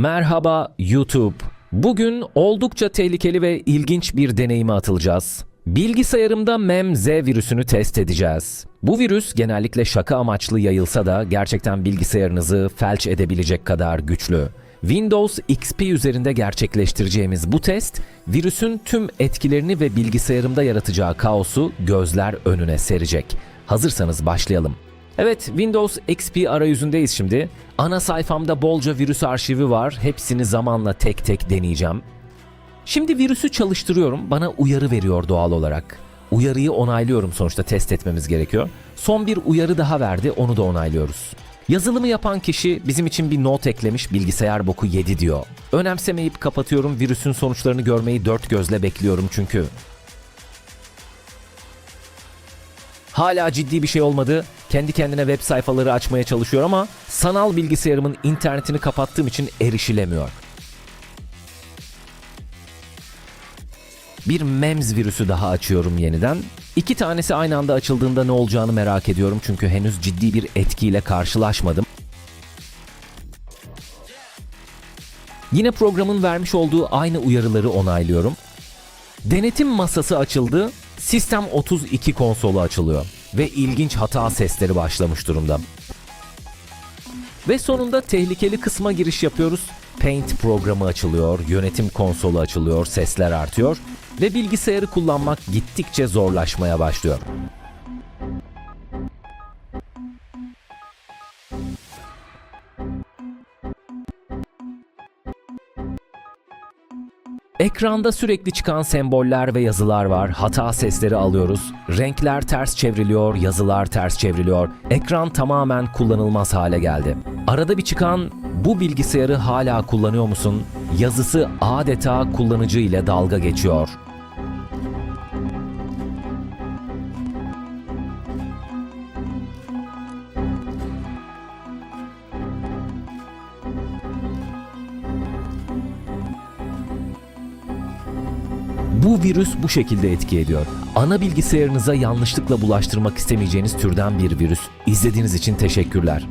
Merhaba YouTube. Bugün oldukça tehlikeli ve ilginç bir deneyime atılacağız. Bilgisayarımda MEM-Z virüsünü test edeceğiz. Bu virüs genellikle şaka amaçlı yayılsa da gerçekten bilgisayarınızı felç edebilecek kadar güçlü. Windows XP üzerinde gerçekleştireceğimiz bu test, virüsün tüm etkilerini ve bilgisayarımda yaratacağı kaosu gözler önüne serecek. Hazırsanız başlayalım. Evet, Windows XP arayüzündeyiz şimdi. Ana sayfamda bolca virüs arşivi var. Hepsini zamanla tek tek deneyeceğim. Şimdi virüsü çalıştırıyorum. Bana uyarı veriyor doğal olarak. Uyarıyı onaylıyorum sonuçta test etmemiz gerekiyor. Son bir uyarı daha verdi, onu da onaylıyoruz. Yazılımı yapan kişi bizim için bir not eklemiş bilgisayar boku yedi diyor. Önemsemeyip kapatıyorum virüsün sonuçlarını görmeyi dört gözle bekliyorum çünkü. Hala ciddi bir şey olmadı. Kendi kendine web sayfaları açmaya çalışıyor ama sanal bilgisayarımın internetini kapattığım için erişilemiyor. Bir MEMS virüsü daha açıyorum yeniden. İki tanesi aynı anda açıldığında ne olacağını merak ediyorum çünkü henüz ciddi bir etkiyle karşılaşmadım. Yine programın vermiş olduğu aynı uyarıları onaylıyorum. Denetim masası açıldı, Sistem 32 konsolu açılıyor ve ilginç hata sesleri başlamış durumda. Ve sonunda tehlikeli kısma giriş yapıyoruz. Paint programı açılıyor, yönetim konsolu açılıyor, sesler artıyor ve bilgisayarı kullanmak gittikçe zorlaşmaya başlıyor. Ekranda sürekli çıkan semboller ve yazılar var. Hata sesleri alıyoruz. Renkler ters çevriliyor, yazılar ters çevriliyor. Ekran tamamen kullanılmaz hale geldi. Arada bir çıkan bu bilgisayarı hala kullanıyor musun? Yazısı adeta kullanıcı ile dalga geçiyor. Bu virüs bu şekilde etki ediyor. Ana bilgisayarınıza yanlışlıkla bulaştırmak istemeyeceğiniz türden bir virüs. İzlediğiniz için teşekkürler.